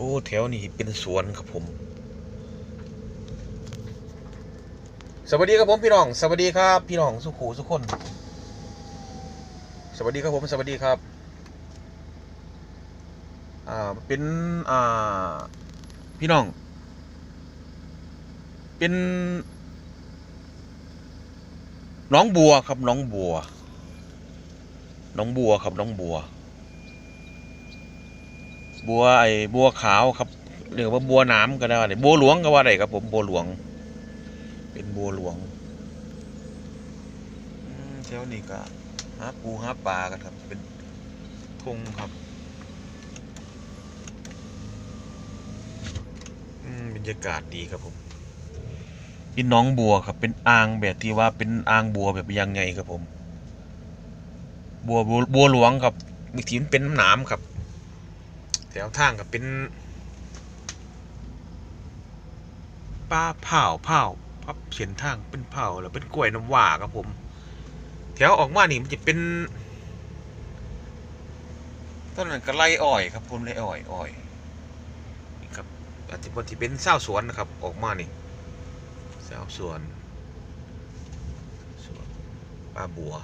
โอ้แถวนี้เป็นสวนครับผม สวัสดีครับผมพี่น้อง สวัสดีครับ พี่น้องสุขูสุขคน สวัสดีครับผมสวัสดีครับอ่าเป็นอ่าพี่น้อง เป็นน้องบัวครับน้องบัว น้องบัวครับน้องบัว บัวไอ้บัวขาวครับเรียกว่าบัวน้ำก็ได้บัวหลวงก็ว่าได้ครับ ผมบัวหลวง เป็นบัวหลวงแถวนี้ก็หาปูหาปลากันครับ เป็นทงครับอืมบรรยากาศดีครับผมเป็นน้องบัวครับ เป็นอ่างแบบที่ว่าเป็นอ่างบัวแบบยังไงครับผม บัวบัวหลวงครับมีทีมนเป็นน้ำหนามครับ แถวทางก็เป็นปลาเผาเผาพับเส้นทางเป็นเผาแล้วเป็นกล้วยน้ำว่าครับผม แถวออกมานี่มันจะเป็นต้นนั้นก็ไล่อ้อยครับผมไล่อ้อยอ้อยนี่ครับอาจจะเป็นที่เป็นเศร้าสวนนะครับ ออกมานี่เศร้าสวนสวนปลาบัว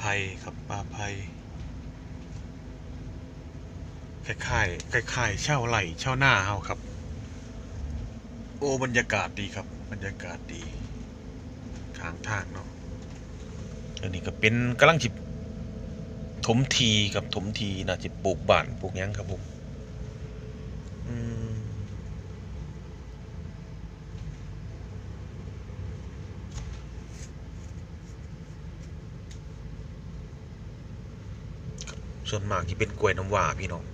ไพครับปลาไพคล้ายๆคล้ายๆเช่าไหลเช่าหน้าเฮาครับ โอ้บรรยากาศดีครับ บรรยากาศดีทางทางเนาะอันนี้ก็เป็นกำลังจิบถมทีกับถมทีนะจิบปลูกบ้านปลูกยังครับผมอืมครับ ส่วนมากที่เป็นกล้วยน้ำว้าพี่น้อง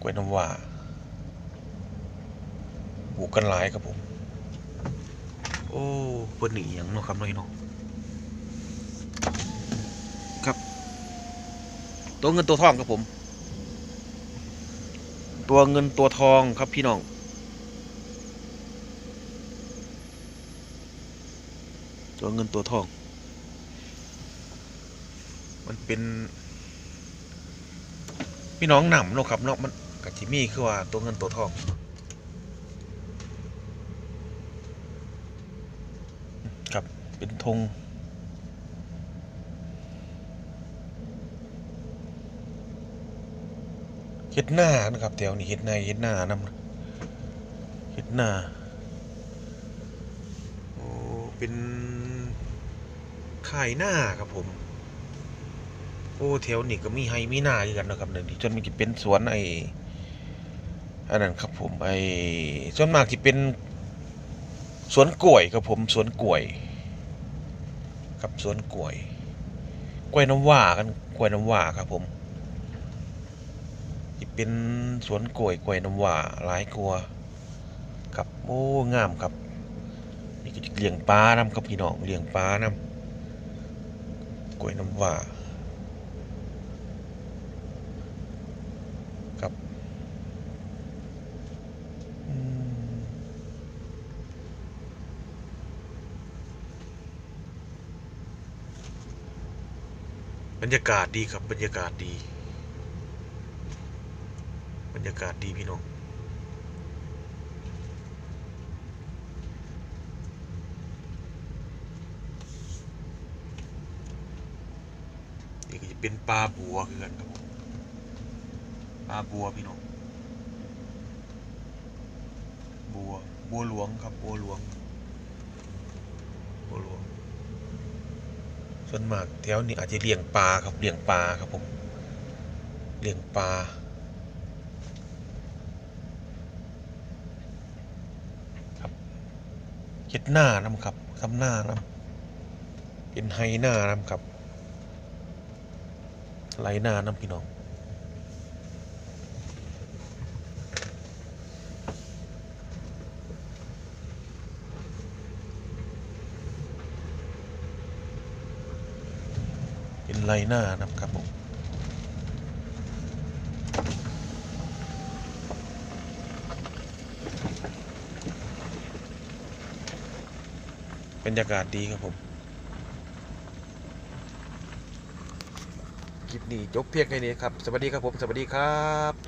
กล้วยน้ำว้าปลูกกันหลายครับผม โอ้เปิ้นหนีอย่างเนาะครับน้อยเนาะตัวเงินตัวทองครับผม ตัวเงินตัวทองครับพี่น้องตัวเงินตัวทอง มันเป็น พี่น้องหนำเนาะครับเนาะมันกับจิมี่คือว่าตัวเงินตัวทองครับเป็นธงเฮ็ดหน้านะครับแถวนี้เฮ็ดในเฮ็ดหน้านำเฮ็ดหน้าโอ้เป็นขายหน้าครับผม โอ้แถวนี้ก็มีไฮมีหน้าอยู่กันนะครับเดี๋ยวนี้จนมันจะเป็นสวนไอ้อันนั้นครับผมไอ้ส่วนมากที่เป็นสวนกล้วยครับผมสวนกล้วยครับสวนกล้วย กล้วยน้ำว้ากันกล้วยน้ำว้าครับผมที่เป็นสวนกล้วยกล้วยน้ำว้าหลายกลัวครับโอ้งามครับนี่ก็เลี้ยงปลานํครับพี่น้องเลี้ยงปลานํกล้วยน้ำว้าครับอืม บรรยากาศดีครับบรรยากาศดี บรรยากาศดีพี่น้องนี่ก็จะเป็นปลาบัวคือกันครับปลาบัวพี่น้องบัวบัวหลวงครับบัวหลวงบัวหลวง ส่วนมากแถวนี้อาจจะเลี้ยงปลาครับเลี้ยงปลาครับผมเลี้ยงปลาครับเห็ดหน้านำครับทำหน้านำเป็นไฮหน้านำครับไหลหน้านำพี่น้อง เป็น เป็น ไรหน้านะครับผมบรรยากาศดีครับผม คลิปนี้จบเพียงแค่นี้ครับ สวัสดีครับผม สวัสดีครับ